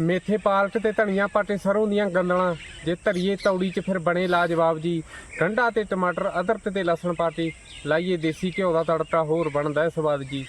ਮੇਥੇ ਪਾਲਟ ਤੇ ਧਨੀਆ ਪਾਟੇ ਸਰੋਂ ਦੀਆਂ ਗੰਦਲਾਂ ਜੇ ਧਰੀਏ ਤੌੜੀ 'ਚ ਫਿਰ ਬਣੇ ਲਾਜਵਾਬ ਜੀ। ਗੰਢਾ ਤੇ ਟਮਾਟਰ, ਅਦਰਕ ਤੇ ਲਸਣ ਪਾਟੇ, ਲਾਈਏ ਦੇਸੀ ਘਿਓ ਦਾ ਤੜਕਾ, ਹੋਰ ਬਣਦਾ ਹੈ ਸਵਾਦ ਜੀ।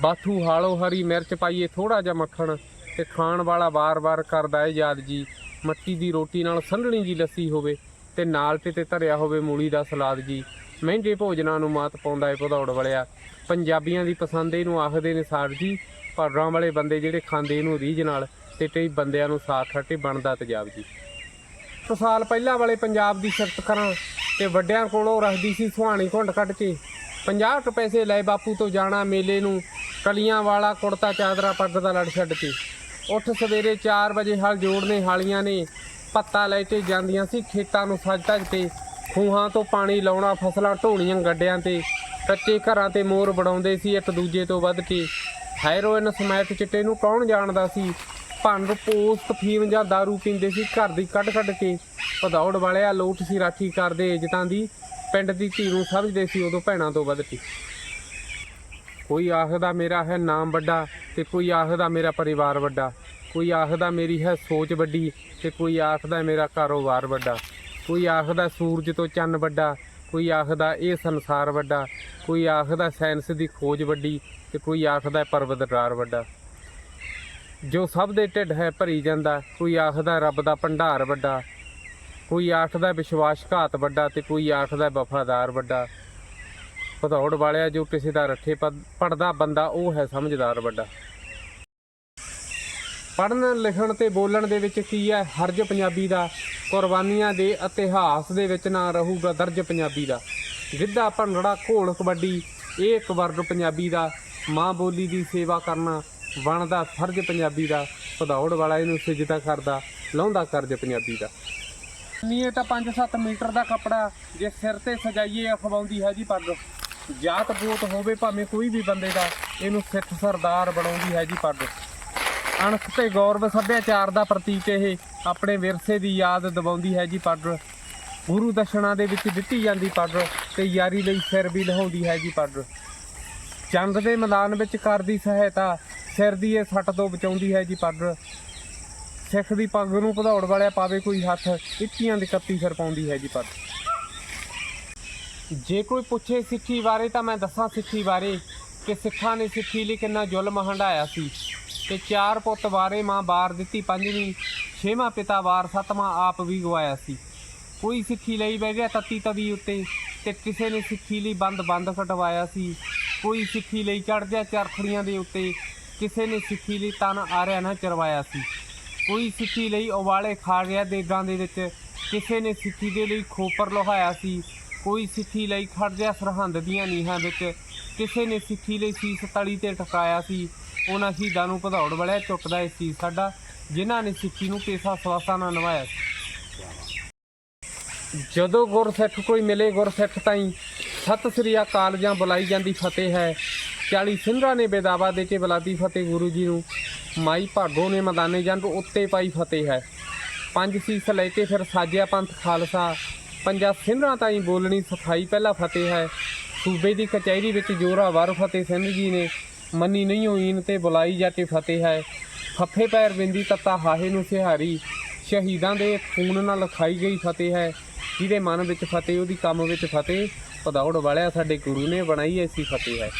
ਬਾਥੂ ਹਾਲੋ ਹਰੀ ਮਿਰਚ ਪਾਈਏ ਥੋੜਾ ਜਿਹਾ ਮੱਖਣ ਤੇ ਖਾਣ ਵਾਲਾ ਵਾਰ-ਵਾਰ ਕਰਦਾ ਹੈ ਯਾਦ ਜੀ। ਮੱਟੀ ਦੀ ਰੋਟੀ ਨਾਲ ਸੰਘਣੀ ਜੀ ਲੱਸੀ ਹੋਵੇ ਤੇ ਨਾਲ ਤੇ ਤੇ ਧਰਿਆ ਹੋਵੇ ਮੂਲੀ ਦਾ ਸਲਾਦ ਜੀ। ਮਹਿੰਗੇ ਭੋਜਨਾਂ ਨੂੰ ਮਾਤ ਪਾਉਂਦਾ ਏ ਭਦੌੜ ਵਲਿਆ। ਪੰਜਾਬੀਆਂ ਦੀ ਪਸੰਦ ਇਹਨੂੰ ਆਖਦੇ ਨੇ ਸਾਗ ਜੀ ਭਾਡਰਾਂ ਵਾਲੇ ਬੰਦੇ ਜਿਹੜੇ ਖਾਂਦੇ ਇਹਨੂੰ ਰੀਝ ਨਾਲ। ਤੇ ਕਈ ਬੰਦਿਆਂ ਨੂੰ ਸਾਗ ਖੱਟੇ ਬਣਦਾ ਤੇਜ਼ਾਬ ਜੀ। ਇੱਕ ਸਾਲ ਪਹਿਲਾਂ ਵਾਲੇ ਪੰਜਾਬ ਦੀ ਸਿਫਤ ਕਰਾਂ ਤੇ ਵੱਡਿਆਂ ਕੋਲੋਂ ਰੱਖਦੀ ਸੀ ਸੁਹਾਣੀ ਘੁੰਡ ਕੱਢ ਕੇ। 50 ਕੁ ਪੈਸੇ ਲਏ ਬਾਪੂ ਤੋਂ ਜਾਣਾ ਮੇਲੇ ਨੂੰ, ਕਲੀਆਂ ਵਾਲਾ ਕੁੜਤਾ ਚਾਦਰਾ ਪੱਗ ਦਾ ਲੜ ਛੱਡ ਕੇ। ਉੱਠ ਸਵੇਰੇ 4 ਵਜੇ ਹਲ ਜੋੜਨੇ ਹਾਲੀਆਂ ਨੇ, ਪੱਤਾ ਲੈ ਕੇ ਜਾਂਦੀਆਂ ਸੀ ਖੇਤਾਂ ਨੂੰ ਸੱਜ ਧੱਜ ਕੇ ਖੂਹਾਂ ਤੋਂ ਪਾਣੀ ਲਾਉਣਾ ਫਸਲਾਂ ਢੋਣੀਆਂ ਗੱਡਿਆਂ ਤੇ। ਕੱਚੇ ਘਰਾਂ ਤੇ ਮੋਰ ਬਣਾਉਂਦੇ ਸੀ ਇੱਕ ਦੂਜੇ ਤੋਂ ਵੱਧ ਕੇ। ਹੈਰੋਇਨ ਸਮੈਤ ਚਿੱਟੇ ਨੂੰ ਕੌਣ ਜਾਣਦਾ ਸੀ? ਭੰਗ ਪੋਸਟ ਫੀਮ ਜਾਂ दारू ਪੀਂਦੇ ਸੀ, ਘਰ ਦੀ ਕੱਢ ਕੱਢ ਕੇ ਭਦੌੜ ਵਾਲਿਆ ਲੋਟ ਸੀ ਰਾਖੀ ਕਰਦੇ ਇੱਜ਼ਤਾਂ ਦੀ, ਪਿੰਡ ਦੀ ਧੀ ਨੂੰ ਸਮਝਦੇ ਸੀ ਉਦੋਂ ਭੈਣਾਂ ਤੋਂ ਵੱਧ ਕੇ। ਕੋਈ ਆਖਦਾ ਮੇਰਾ ਹੈ ਨਾਮ ਵੱਡਾ ਤੇ ਕੋਈ ਆਖਦਾ ਮੇਰਾ ਪਰਿਵਾਰ ਵੱਡਾ, ਕੋਈ ਆਖਦਾ ਮੇਰੀ ਹੈ ਸੋਚ ਵੱਡੀ ਤੇ ਕੋਈ ਆਖਦਾ ਮੇਰਾ ਕਾਰੋਬਾਰ ਵੱਡਾ, ਕੋਈ ਆਖਦਾ ਸੂਰਜ ਤੋਂ ਚੰਨ ਵੱਡਾ, ਕੋਈ ਆਖਦਾ ਇਹ ਸੰਸਾਰ ਵੱਡਾ, ਕੋਈ ਆਖਦਾ ਸਾਇੰਸ ਦੀ ਖੋਜ ਵੱਡੀ ਤੇ ਕੋਈ ਆਖਦਾ ਪਰਵਤਰਾਰ ਵੱਡਾ। ਜੋ ਸਭ ਦੇ ਢਿੱਡ ਹੈ ਭਰੀ ਜਾਂਦਾ, ਕੋਈ ਆਖਦਾ ਰੱਬ ਦਾ ਭੰਡਾਰ ਵੱਡਾ, ਕੋਈ ਆਖਦਾ ਵਿਸ਼ਵਾਸਘਾਤ ਵੱਡਾ ਤੇ ਕੋਈ ਆਖਦਾ ਵਫਾਦਾਰ ਵੱਡਾ। ਭਦੌੜ ਵਾਲਿਆ ਜੋ ਕਿਸੇ ਦਾ ਰੱਠੇ ਪੜਦਾ ਬੰਦਾ ਉਹ ਹੈ ਸਮਝਦਾਰ ਵੱਡਾ। ਪੜਨ ਲਿਖਣ ਤੇ ਬੋਲਣ ਦੇ ਵਿੱਚ ਕੀ ਹੈ? ਹਰਜ ਪੰਜਾਬੀ ਦਾ, ਕੁਰਬਾਨੀਆਂ ਦੇ ਇਤਿਹਾਸ ਦੇ ਵਿੱਚ ਨਾ ਰਹੂਗਾ ਦਰਜ ਪੰਜਾਬੀ ਦਾ। ਗਿੱਧਾ, ਭੰਗੜਾ, ਘੋਲ, ਕਬੱਡੀ, ਇਹ ਇੱਕ ਵਰਗ ਪੰਜਾਬੀ ਦਾ ਮਾਂ ਬੋਲੀ ਦੀ ਸੇਵਾ ਕਰਨਾ ਬਣਦਾ, ਫਰਜ਼ ਪੰਜਾਬੀ ਦਾ, ਭਦੌੜ ਵਾਲਾ ਇਹਨੂੰ ਸਿਜਦਾ ਕਰਦਾ, ਲਾਉਂਦਾ ਕਰਜ ਪੰਜਾਬੀ ਦਾ। ਨੀਏ ਤਾਂ 5-7 ਮੀਟਰ ਦਾ ਕੱਪੜਾ, ਜੇ ਸਿਰ ਤੇ ਸਜਾਈਏ, ਅਖਵਾਉਂਦੀ ਹੈ ਜੀ ਪੱਗ। ਜਾਤ ਬੋਤ ਹੋਵੇ ਭਾਵੇਂ ਕੋਈ ਵੀ ਬੰਦੇ ਦਾ, ਇਹਨੂੰ ਸਿੱਖ ਸਰਦਾਰ ਬਣਾਉਂਦੀ ਹੈ ਜੀ ਪੱਗ। ਅਣਖ ਤੇ ਗੌਰਵ ਸੱਭਿਆਚਾਰ ਦਾ ਪ੍ਰਤੀਕ ਇਹ, ਆਪਣੇ ਵਿਰਸੇ ਦੀ ਯਾਦ ਦਿਵਾਉਂਦੀ ਹੈ ਜੀ ਪੱਗ। ਗੁਰੂ ਦਸ਼ਣਾ ਦੇ ਵਿੱਚ ਦਿੱਤੀ ਜਾਂਦੀ ਪੱਗ ਤੇ ਯਾਰੀ ਲਈ ਸਿਰ ਵੀ ਲਹਾਉਂਦੀ ਹੈ ਜੀ ਪੱਗ। ਚੰਦ ਦੇ ਮੈਦਾਨ ਵਿੱਚ ਕਰਦੀ ਸਹਾਇਤਾ ਸਿਰ ਦੀ ਇਹ ਸੱਟ ਤੋਂ ਬਚਾਉਂਦੀ ਹੈ ਜੀ ਪੱਗ। ਸਿੱਖ ਦੀ ਪੱਗ ਨੂੰ ਭਦੌੜ ਵਾਲਿਆ ਪਾਵੇ ਕੋਈ ਹੱਥ ਇੱਕੀਆਂ ਦੀ ਕੱਤੀ ਸਿਰ ਪਾਉਂਦੀ ਹੈ ਜੀ ਪੱਗ। ਜੇ ਕੋਈ ਪੁੱਛੇ ਸਿੱਖੀ ਬਾਰੇ ਤਾਂ ਮੈਂ ਦੱਸਾਂ ਸਿੱਖੀ ਬਾਰੇ ਕਿ ਸਿੱਖਾਂ ਨੇ ਸਿੱਖੀ ਲਈ ਕਿੰਨਾ ਜ਼ੁਲਮ ਹੰਢਾਇਆ ਸੀ। ਤੇ ਚਾਰ ਪੁੱਤ ਵਾਰੇ ਮਾਂ ਬਾਰ ਦਿੱਤੀ, ਪੰਜਵੀਂ, ਛੇਵਾਂ ਪਿਤਾ ਵਾਰ, ਸੱਤਵਾਂ ਆਪ ਵੀ ਗਵਾਇਆ ਸੀ। ਕੋਈ ਸਿੱਖੀ ਲਈ ਬਹਿ ਗਿਆ ਤੱਤੀ ਤਵੀ ਉੱਤੇ ਤੇ ਕਿਸੇ ਨੇ ਸਿੱਖੀ ਲਈ ਬੰਦ ਬੰਦ ਕਟਵਾਇਆ ਸੀ। ਕੋਈ ਸਿੱਖੀ ਲਈ ਚੜ ਗਿਆ ਚਰਖੜੀਆਂ ਦੇ ਉੱਤੇ ਕਿਸੇ ਨੇ ਸਿੱਖੀ ਲਈ ਤਨ ਆਰਿਆ ਨਾ ਚਰਵਾਇਆ ਸੀ। ਕੋਈ ਸਿੱਖੀ ਲਈ ਉਬਾਲੇ ਖਾ ਰਿਹਾ ਦੇਗਾਂ ਦੇ ਵਿੱਚ। ਕਿਸੇ ਨੇ ਸਿੱਖੀ ਦੇ ਲਈ ਖੋਪਰ ਲੋਹਾਇਆ ਸੀ। ਕੋਈ ਸਿੱਖੀ ਲਈ ਖੜ ਗਿਆ ਸਰਹੰਦ ਦੀਆਂ ਨੀਹਾਂ ਵਿੱਚ। ਕਿਸੇ ਨੇ ਸਿੱਖੀ ਲਈ ਸੀਸ ਤਲੀ ਤੇ ਟਕਾਇਆ ਸੀ। ਉਹਨਾਂ ਸ਼ਹੀਦਾਂ ਨੂੰ ਭਦੌੜ ਵਲਿਆ ਚੁੱਕਦਾ ਏ ਸੀ। ਸਾਡਾ, ਜਿਨ੍ਹਾਂ ਨੇ ਸਿੱਖੀ ਨੂੰ ਪੇਸ਼ਾ ਸਵਾਸਾ ਨਾਲ ਨਿਭਾਇਆ ਸੀ। ਜਦੋਂ ਗੁਰਸਿੱਖ ਕੋਈ ਮਿਲੇ ਗੁਰਸਿੱਖ ਤਾਈ, ਸਤਿ ਸ੍ਰੀ ਅਕਾਲ ਜਾਂ ਬੁਲਾਈ ਜਾਂਦੀ ਫਤਿਹ ਹੈ। 40 ਸਿੰਘਾਂ ਨੇ ਬੇਦਾਵਾ ਦੇ ਕੇ ਬੁਲਾਦੀ ਫਤਿਹ ਗੁਰੂ ਜੀ ਨੂੰ। ਮਾਈ ਭਾਗੋ ਨੇ ਮੈਦਾਨੇ ਜੰਗ ਉੱਤੇ ਪਾਈ ਫਤਿਹ ਹੈ। ਪੰਜ ਸੀਸ ਲੈ ਕੇ ਫਿਰ ਸਾਜਿਆ ਪੰਥ ਖਾਲਸਾ। ਪੰਜਾ ਸਿੰਘਾਂ ਤਾਈ ਬੋਲਣੀ ਸਫ਼ਾਈ ਪਹਿਲਾ ਫਤਿਹ ਹੈ। ਸੂਬੇ ਦੀ ਕਚਹਿਰੀ ਵਿੱਚ ਜੋਰਾ ਵਾਰ ਫਤਿਹ ਸਿੰਘ ਜੀ ਨੇ ਮੰਨੀ ਨਹੀਂ ਹੋਈਨ ਤੇ ਬੁਲਾਈ ਜਾ ਕੇ ਫਤਿਹ ਹੈ। ਫੱਫੇ ਪੈਰ ਬਿੰਦੀ ਤੱਤਾ ਹਾਹੇ ਨੂੰ ਸਿਹਾਰੀ। ਸ਼ਹੀਦਾਂ ਦੇ ਖੂਨ ਨਾਲ ਲਿਖਾਈ ਗਈ ਫਤਿਹ ਹੈ। ਜਿਹਦੇ ਮਨ ਵਿੱਚ ਫਤਿਹ, ਉਹਦੀ ਕੰਮ ਵਿੱਚ ਫਤਿਹ। ਪਦੌੜ ਵਾਲਿਆ ਸਾਡੇ ਗੁਰੂ ਨੇ ਬਣਾਈ ਐਸੀ ਫਤਿਹ ਹੈ।